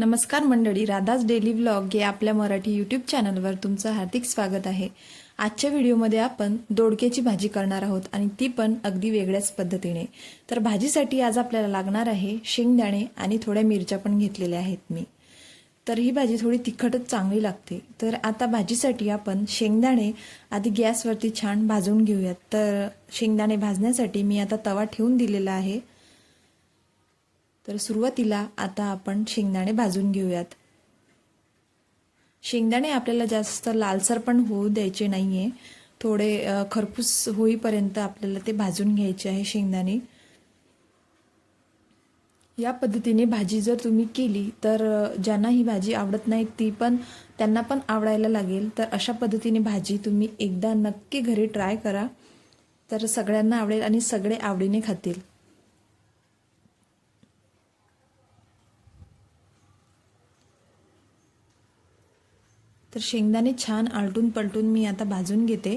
नमस्कार मंडळी Radha's daily vlog या आपल्या मराठी यूट्यूब चॅनलवर तुमचं हार्दिक स्वागत आहे. आजच्या व्हिडिओमध्ये आपण दोडक्याची भाजी करणार आहोत आणि ती पण अगदी वेगळ्याच पद्धतीने. तर भाजीसाठी आज आपल्याला लागणार आहे शेंगदाणे आणि थोड्या मिरच्या पण घेतलेल्या आहेत मी. तर ही भाजी थोडी तिखटच चांगली लागते. तर आता भाजीसाठी आपण शेंगदाणे आधी गॅसवरती छान भाजून घेऊयात. तर शेंगदाणे भाजण्यासाठी मी आता तवा ठेवून दिलेला आहे. तर सुरुवातीला आता आपण शेंगदाणे भाजून घेऊयात. शेंगदाणे आपल्याला जास्त लालसर पण होऊ द्यायचे नाही आहे थोडे खरपूस होईपर्यंत आपल्याला ते भाजून घ्यायचे आहे शेंगदाणे. या पद्धतीने भाजी जर तुम्ही केली तर ज्यांना ही भाजी आवडत नाही ती पण त्यांना पण आवडायला लागेल. तर अशा पद्धतीने भाजी तुम्ही एकदा नक्की घरी ट्राय करा. तर सगळ्यांना आवडेल आणि सगळे आवडीने खातील. तर शेंगदाणे छान आलटून पलटून मी आता भाजून घेते.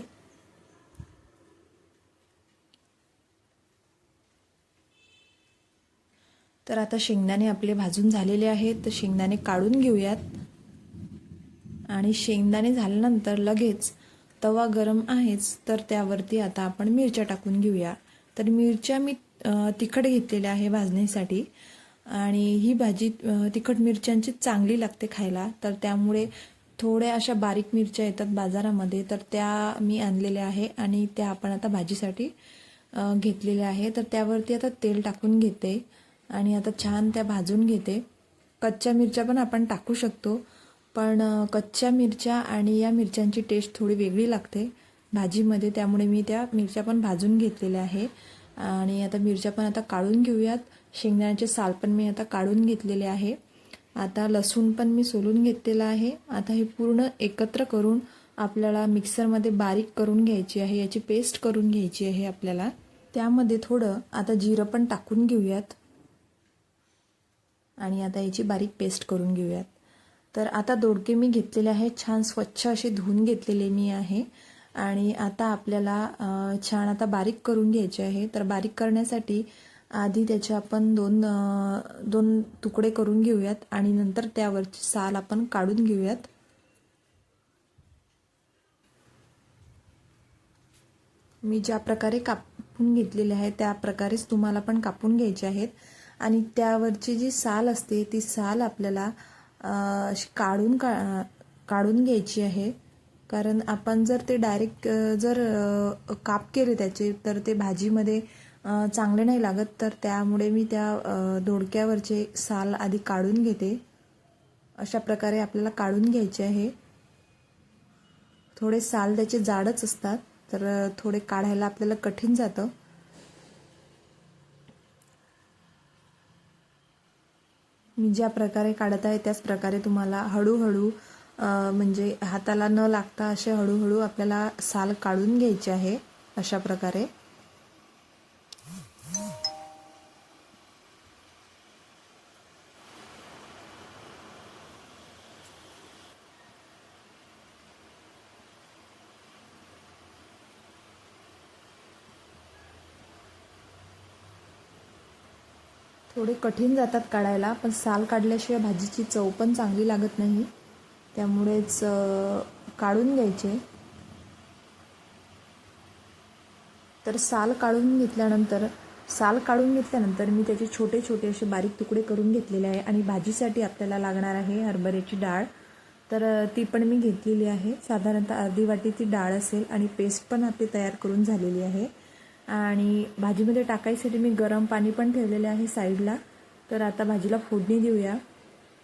तर आता शेंगदाणे आपले भाजून झालेले आहेत. तर शेंगदाणे काढून घेऊयात. आणि शेंगदाणे झाल्यानंतर लगेच तवा गरम आहेच तर त्यावरती आता आपण मिरच्या टाकून घेऊया. तर मिरच्या मी तिखट घेतलेल्या आहे भाजण्यासाठी. आणि ही भाजी तिखट मिरच्यांची चांगली लागते खायला. तर त्यामुळे थोड्या अशा बारीक मिरच्या येतात बाजारामध्ये तर त्या मी आणलेल्या आहे आणि त्या आपण आता भाजीसाठी घेतलेल्या आहे. तर त्यावरती आता तेल टाकून घेते आणि आता छान त्या भाजून घेते. कच्च्या मिरच्या पण आपण टाकू शकतो पण कच्च्या मिरच्या आणि या मिरच्यांची टेस्ट थोडी वेगळी लागते भाजीमध्ये त्यामुळे मी त्या मिरच्या पण भाजून घेतलेल्या आहे. आणि आता मिरच्या पण आता काढून घेऊयात. शेंगदाण्याचे साल पण मी आता काढून घेतलेले आहे. आता लसूण पण मी सोलून घेतलेला आहे. आता हे पूर्ण एकत्र करून आपल्याला मिक्सरमध्ये बारीक करून घ्यायची आहे. याची पेस्ट करून घ्यायची आहे आपल्याला. त्यामध्ये थोडं आता जिरं पण टाकून घेऊयात. आणि आता याची बारीक पेस्ट करून घेऊयात. तर आता दोडके मी घेतलेले आहे. छान स्वच्छ असे धुवून घेतलेले मी आहे. आणि आता आपल्याला छान आता बारीक करून घ्यायचे आहे. तर बारीक करण्यासाठी आधी त्याचे आपण दोन दोन तुकडे करून घेऊयात आणि नंतर त्यावरची साल आपण काढून घेऊयात. मी ज्या प्रकारे कापून घेतलेले आहे त्या प्रकारेच तुम्हाला पण कापून घ्यायचे आहेत. आणि त्यावरची जी साल असते ती साल आपल्याला अशी काढून का काढून घ्यायची आहे. कारण आपण जर ते डायरेक्ट जर काप केले त्याचे तर ते भाजीमध्ये चांगले नाही लागत तर त्यामुळे मी त्या दोडक्यावरचे साल आधी काढून घेते. अशा प्रकारे आपल्याला काढून घ्यायचे आहे. थोडे साल त्याचे जाडच असतात तर थोडे काढायला आपल्याला कठीण जातं. मी ज्या प्रकारे काढत आहे त्याच प्रकारे तुम्हाला हळूहळू म्हणजे हाताला न लागता असे हळूहळू आपल्याला साल काढून घ्यायचे आहे अशा प्रकारे. थोडे कठीण जातात काढायला पण साल काढल्याशिवाय भाजीची चव पण चांगली लागत नाही. त्यामुळेच काढून घ्यायचे. तर साल काढून घेतल्यानंतर साल काढून घेतल्यानंतर मी त्याचे छोटे छोटे असे बारीक तुकडे करून घेतलेले आहे आणि भाजीसाठी आपल्याला लागणार आहे हरभऱ्याची डाळ. तर ती पण मी घेतलेली आहे. साधारणतः अर्धी वाटी ती डाळ असेल आणि पेस्ट पण आपली तयार करून झालेली आहे. आणि भाजीमध्ये टाकायसाठी मी गरम पाणी पण ठेवलेले आहे साईडला. तर आता भाजीला फोडणी देऊया.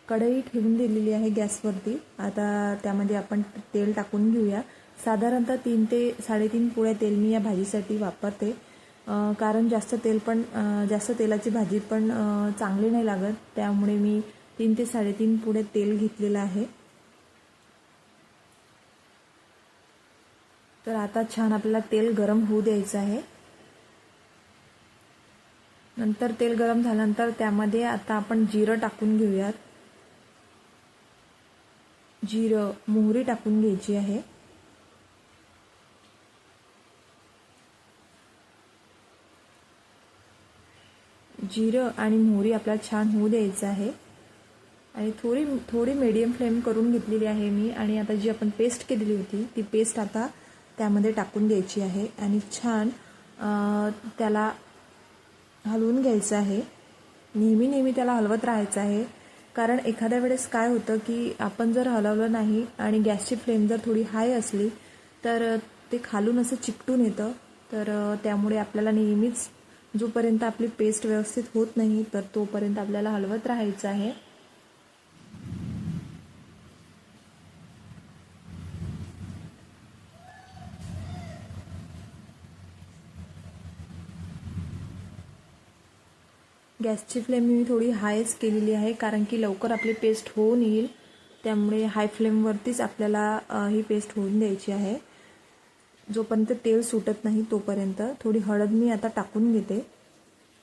कढई ठेवून दिलेली आहे गॅसवरती. आता त्यामध्ये आपण तेल टाकून घेऊया. साधारणतः तीन ते साडेतीन पोळ्या तेल मी या भाजीसाठी वापरते. कारण जास्त तेल पण जास्त तेलाची भाजी पण चांगली नाही लागत. त्यामुळे मी तीन ते साडेतीन पुढे तेल घेतलेलं आहे. तर आता छान आपल्याला तेल गरम होऊ द्यायचं आहे. नंतर तेल गरम झाल्यानंतर त्यामध्ये आता आपण जिरं टाकून घेऊयात. जिरं मोहरी टाकून घ्यायची आहे. जिरं आणि मोहरी आपल्याला छान होऊ द्यायचं आहे. आणि थोडी थोडी मीडियम फ्लेम करून घेतलेली आहे मी. आणि आता जी आपण पेस्ट केलेली होती ती पेस्ट आता त्यामध्ये टाकून द्यायची आहे. आणि छान त्याला हलवून घ्यायचं आहे. नेहमी नेहमी त्याला हलवत राहायचं आहे. कारण एखाद्या वेळेस काय होतं की आपण जर हलवलं नाही आणि गॅसची फ्लेम जर थोडी हाय असली तर ते खालून असं चिकटून येतं. तर त्यामुळे आपल्याला नेहमीच जोपर्यंत आपली पेस्ट व्यवस्थित होत नाही तर तोपर्यंत आपल्याला हलवत राहायचं आहे. गॅसची फ्लेम मी थोडी हायच केलेली आहे कारण की लवकर आपली पेस्ट होऊन येईल. त्यामुळे हाय फ्लेमवरतीच आपल्याला ही पेस्ट होऊन द्यायची आहे. जोपर्यंत तेल सुटत नाही तोपर्यंत थोडी हळद मी आता टाकून घेते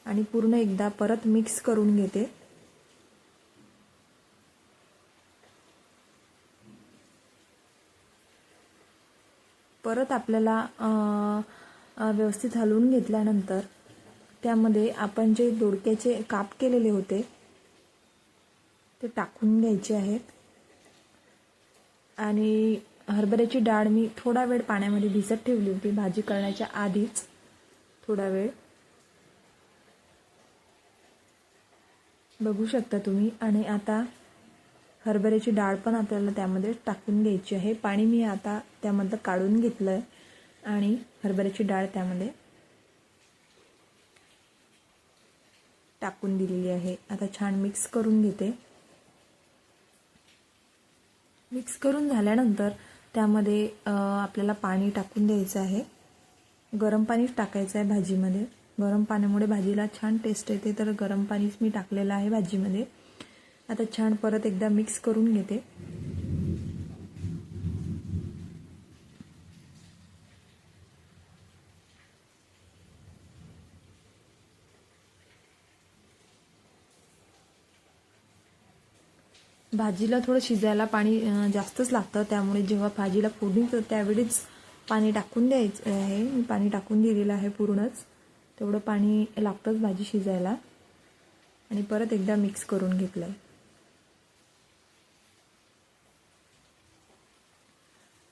आणि पूर्ण एकदा परत मिक्स करून घेते. परत आपल्याला व्यवस्थित हलवून घेतल्यानंतर त्यामध्ये आपण जे दोडक्याचे काप केलेले होते ते टाकून घ्यायचे आहेत. आणि हरभऱ्याची डाळ मी थोडा वेळ पाण्यामध्ये भिजत ठेवली होती. भाजी करण्याच्या आधीच थोडा वेळ. बघू शकता तुम्ही. आणि आता हरभऱ्याची डाळ पण आपल्याला त्यामध्ये टाकून घ्यायची आहे. पाणी मी आता त्यामधलं काढून घेतलं आहे आणि हरभऱ्याची डाळ त्यामध्ये टाकून दिलेली आहे. आता छान मिक्स करून घेते. मिक्स करून झाल्यानंतर त्यामध्ये आपल्याला पाणी टाकून द्यायचं आहे. गरम पाणीच टाकायचं आहे भाजीमध्ये. गरम पाण्यामुळे भाजीला छान टेस्ट येते तर गरम पाणीच मी टाकलेलं आहे भाजीमध्ये. आता छान परत एकदा मिक्स करून घेते. भाजीला थोडं शिजायला पाणी जास्तच लागतं. त्यामुळे जेव्हा भाजीला फोडणी तर त्यावेळीच पाणी टाकून द्यायचं आहे. मी पाणी टाकून दिलेलं आहे पूर्णच. तेवढं पाणी लागतंच भाजी शिजायला. आणि परत एकदा मिक्स करून घेतलं आहे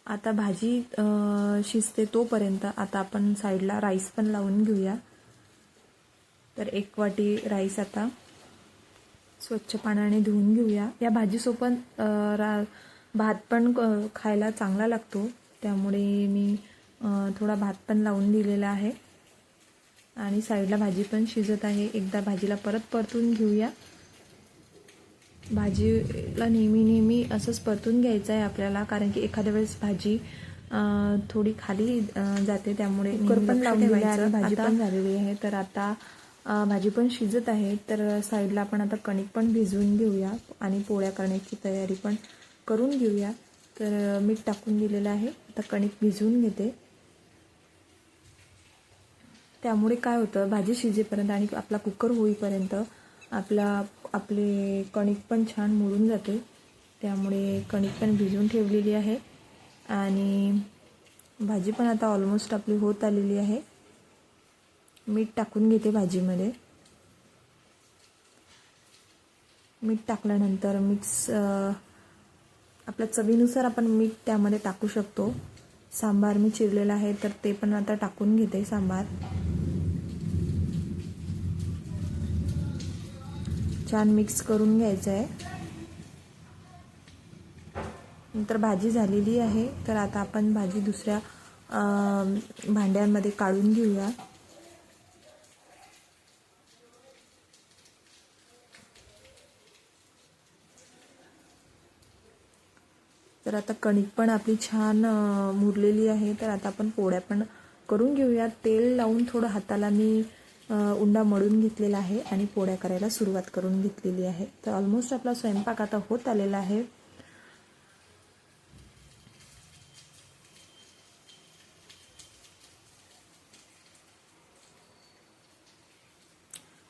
आता भाजी शिजते तोपर्यंत आता आपण साईडला राईस पण लावून घेऊया. तर एक वाटी राईस आता स्वच्छ पाण्याने धुवून घेऊया. या भाजीसोबत रा भात पण खायला चांगला लागतो. त्यामुळे मी थोडा भात पण लावून दिलेला आहे. आणि साईडला भाजी पण शिजत आहे. एकदा भाजीला परत परतून घेऊया. भाजीला नेहमी नेहमी असंच परतून घ्यायचं आहे आपल्याला. कारण की एखाद्या वेळेस भाजी थोडी खाली जाते. त्यामुळे कुकर पण आहे भाजी पण झालेली आहे. तर आता भाजी पण शिजत आहे तर साईडला आपण आता कणिक पण भिजवून घेऊया आणि पोळ्या करण्याची तयारी पण करून घेऊया. तर मीठ टाकून दिलेलं आहे. आता कणिक भिजवून घेते. त्यामुळे काय होतं भाजी शिजेपर्यंत आणि आपला कुकर होईपर्यंत आपला आपले कणिक पण छान मोडून जाते. त्यामुळे कणिक पण भिजवून ठेवलेली आहे. आणि भाजी पण आता ऑलमोस्ट आपली होत आलेली आहे. मीठ टाकून घेते भाजीमध्ये. मीठ टाकल्यानंतर मिक्स आपल्या चवीनुसार आपण मीठ त्यामध्ये टाकू शकतो. सांबार मी चिरलेला आहे तर ते पण आता टाकून घेते सांबार. छान मिक्स करून घ्यायचं आहे नंतर भाजी झालेली आहे तर आता आपण भाजी दुसऱ्या भांड्यांमध्ये काढून घेऊया. तर आता कणिक पण आपली छान मुरलेली आहे. तर आता आपण पोळ्या पण करून घेऊया तेल लावून थोडं हाताला मी उंडा मळून घेतलेला आहे आणि पोळ्या करायला सुरुवात करून घेतलेली आहे. तर ऑलमोस्ट आपला स्वयंपाक आता होत आलेला आहे.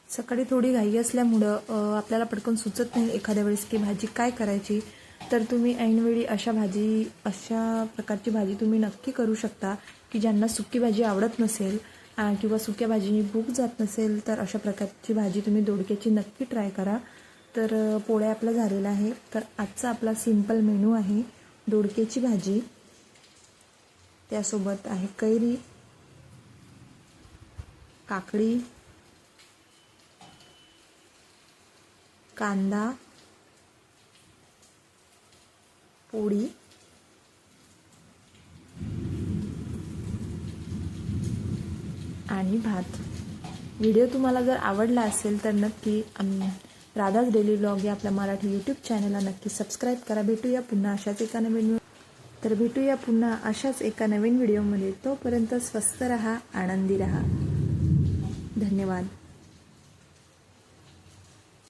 सकाळी थोडी घाई असल्यामुळं आपल्याला पटकन सुचत नाही एखाद्या वेळेस की भाजी काय करायची. तर तुम्ही ऐनवेळी अशा भाजी अशा प्रकारची भाजी तुम्ही नक्की करू शकता की ज्यांना सुकी भाजी आवडत नसेल किंवा सुक्या भाजीने भूक जात नसेल तर अशा प्रकारची भाजी तुम्ही दोडक्याची नक्की ट्राय करा. तर पोळ्या आपला झालेला आहे. तर आजचा आपला सिंपल मेनू आहे दोडक्याची भाजी. त्यासोबत आहे कैरी काकडी कांदा पोळी आणि भात. व्हिडिओ तुम्हाला जर आवडला असेल तर नक्की राधाज डेली ब्लॉग या आपल्या मराठी यूट्यूब चॅनलला नक्की सबस्क्राईब करा. भेटूया पुन्हा अशाच एका नवीन तर भेटूया पुन्हा अशाच एका नवीन व्हिडिओमध्ये. तोपर्यंत स्वस्त रहा आनंदी रहा. धन्यवाद.